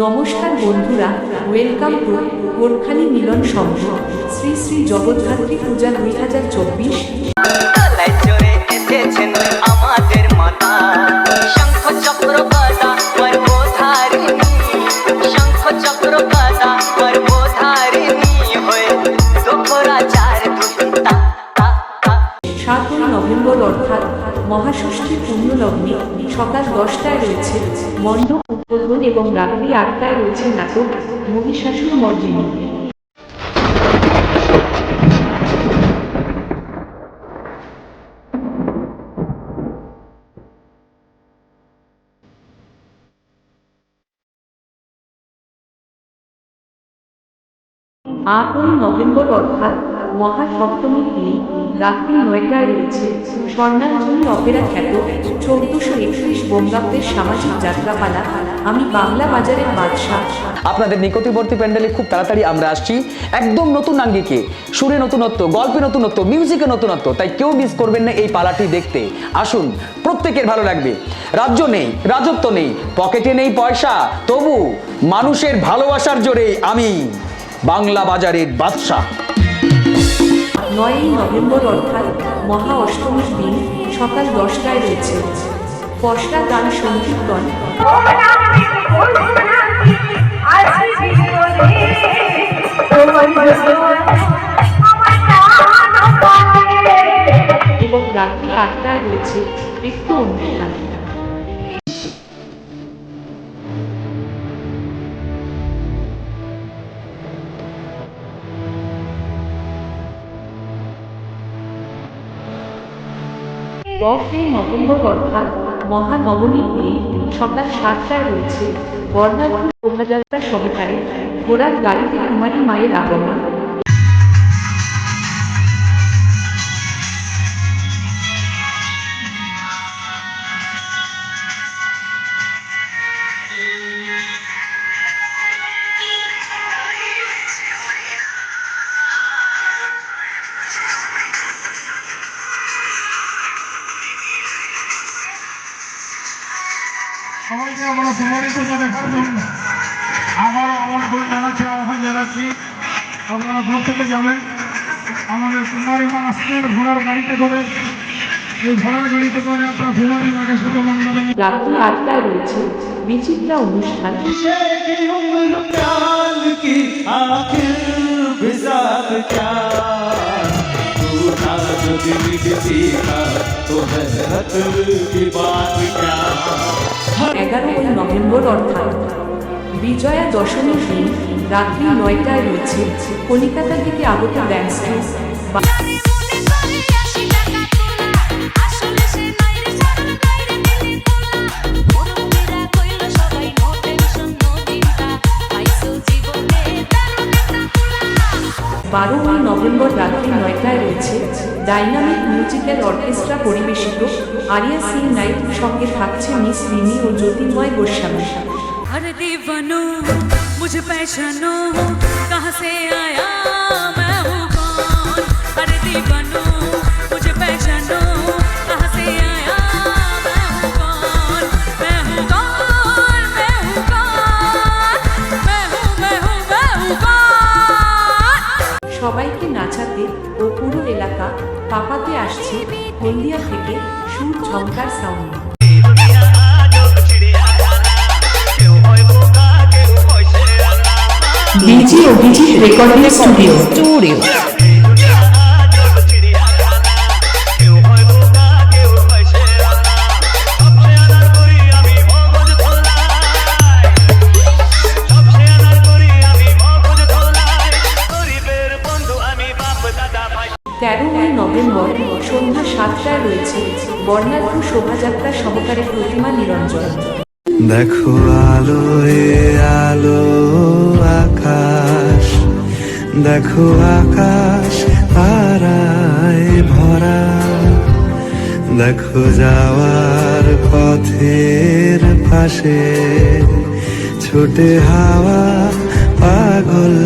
নমস্কার বন্ধুরা welcome to Gorkhali Milan Sangha Shri Shri Jagaddhatri Puja দুই হাজার চব্বিশ। মহাষষ্ঠী পূর্ণলগ্নে সকাল দশটায় রয়েছে মণ্ডপ উদ্বোধন এবং রাত্রি আটটায় রয়েছে নাটক মহিষাসুর মর্দিনী আটই নভেম্বর অর্থাৎ মহাসপ্তমীর দিন রাত্রি নয়টায় রয়েছে স্বর্ণাঞ্জলি অপেরা খ্যাত চৌদ্দশো একত্রিশ বঙ্গাব্দের সামাজিক যাত্রাপালা আমি বাংলা বাজারের বাদশাহ। আপনাদের নিকটবর্তী প্যান্ডেলে খুব তাড়াতাড়ি আমরা আসছি। একদম নতুন আঙ্গিকে, সুরে নতুনত্ব, গল্পে নতুনত্ব, মিউজিকে নতুনত্ব, তাই কেউ মিস করবেন না এই পালাটি দেখতে। আসুন, প্রত্যেকের ভালো লাগবে। রাজ্য নেই, রাজত্ব নেই, পকেটে নেই পয়সা, তবু মানুষের ভালোবাসার জোরে আমি বাংলা বাজারের বাদশাহ। নয়ই নভেম্বর অর্থাৎ মহা অষ্টমীর দিন সকাল দশটায় রয়েছে। পশরা গান সংকীর্তন। এবং রাত্রি আটটায় রয়েছে নৃত্য অনুষ্ঠান। দশই নভেম্বর অর্থাৎ মহানবমীতে সকাল সাতটায় রয়েছে। বর্ণাঢ্য শোভাযাত্রা সহকারে ঘোড়ার গাড়িতে কুমারী মায়ের আগমন। সবাইকে আমরা সম্মানিত দেখার জন্য আবারও আমার বই জানাচ্ছি আহ্বান জানাচ্ছি। আপনারা প্রত্যেকে জানেন আমাদের কুমারী মা ঘোড়ার গাড়িতে করে এই ঘোড়ার গাড়িতে করে আপনার কুমারী মাকে শুধু মন্ডলে রাত্রি আটটায় রয়েছে বিচিত্রা অনুষ্ঠান। কি আখির এগারোই নভেম্বর অর্থাৎ বিজয়া দশমীর দিন রাত্রি নয়টায় রয়েছে কলিকাতা থেকে আগত ড্যান্স বা- বারোই নভেম্বর রাত্রি নয়টায় রয়েছে ডাইনামিক মিউজিক্যাল অর্কেস্ট্রা পরিবেশিত আরিয়া সিং নাইট সঙ্গে থাকছে মিস রিমি ও জ্যোতির্ময় গোস্বামী हर दीवानो मुझे पहचानो कहाँ से आया मैं हूँ कौन हर दीवानो সবাইকে নাচাতে ও পুরো এলাকা পাপাতে আসছে হলদিয়া থেকে সুর ঝঙ্কার সাউন্ড ও অভিজিৎ রেকর্ডিং স্টুডিও স্টুডিও সন্ধ্যা সাতটায় রয়েছে। বর্ণাঢ্য শোভাযাত্রা সহকারে প্রতিমা নিরঞ্জন। দেখো আলো আলো আকাশ। দেখো আকাশ তারায় ভরা। দেখো যাওয়ার পথের পাশে ছোটে হাওয়া পাগল